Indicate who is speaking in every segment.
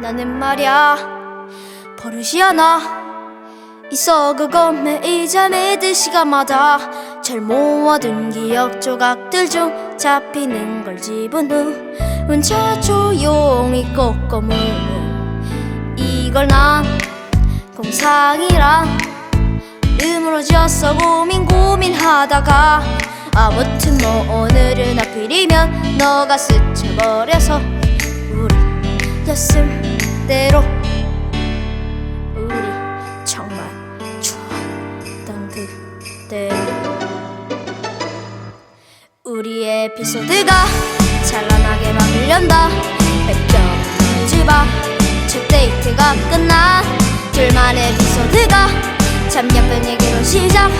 Speaker 1: 나는 말야 버릇이 하나. 있어 매일 잠에 들 시간마다. 잘 모아둔 기억 조각들 중 잡히는 걸 집은 후. 혼자 조용히 꺾어물 이걸 난 공상이란 음으로 지었어 고민 고민하다가. 아무튼 뭐 오늘은 하필이면 너가 스쳐버려서 우리였을 대로 우리 정말 좋았던 그때 우리 에피소드가 찬란하게 막 밀련다. 백경 집앞 첫 데이트가 끝난 둘만의 에피소드가 참 예쁜 얘기로 시작.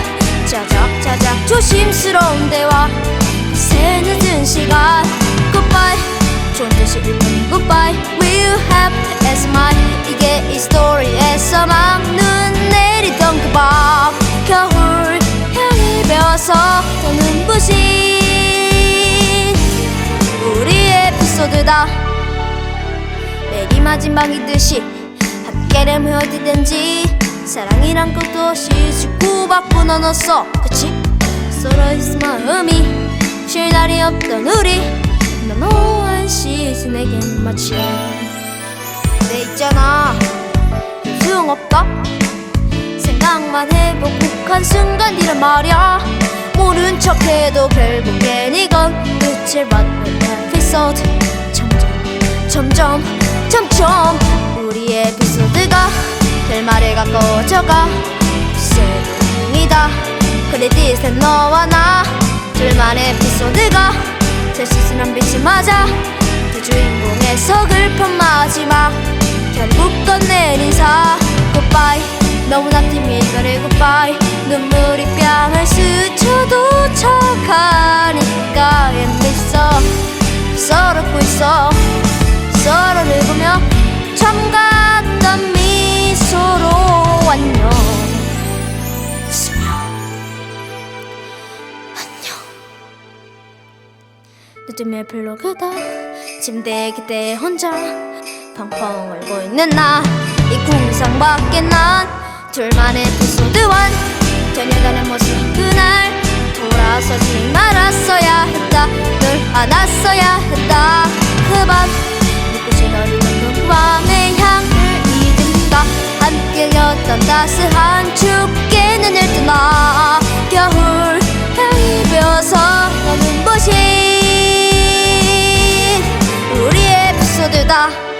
Speaker 1: 짜작짜작 조심스러운 대화 새 늦은 시간. Goodbye 좋은 뜻이 일뿐인 Goodbye. You have as mine 이게 이 스토리에서 막눈 내리던 그밤. 겨울 향이 배워서 더 눈부신 우리의 에피소드다. 매일 마지막이듯이 함께라면 어디든지 사랑이란 것도 없이 주고받고 나눴어. 그치? 서로의 마음이 쉴 날이 없던 우리 난오 한 시즌에겐 마치. 내 있잖아 소용없다 생각만 해보고 한 순간 이란 말이야. 모른 척해도 결국엔 이건 끝을 맞는 에피소드. 점점 점점 점점 우리 에피소드가 결말에 가까워져가 세상이다. 크레딧은 너와 나 둘만의 에피소드가 제 시즌 한 빛이 맞아 두 주인공의 서글픈 마지막 결국 건넨 인사. 굿바이 너무나 팀이 이별의 굿바이 눈물이 뺨을 스쳐도 척하니까 엠비써 서럽고 있어. 서로를 보며 참갔던 미소로 안녕. 안녕. 늦으면 블로그다 침대 기대 혼자 펑펑 울고 있는 나. 이 궁상 밖에 난 둘만의 에피소드 원. 전혀다른 모습 그날 돌아서지 말았어야 했다. 널 안았어야 했다. 그 밤 눈꽃이 너를 덮은 밤의 향을 잊은다. 함께 였던 따스한 춥게 눈을 뜨나 있다.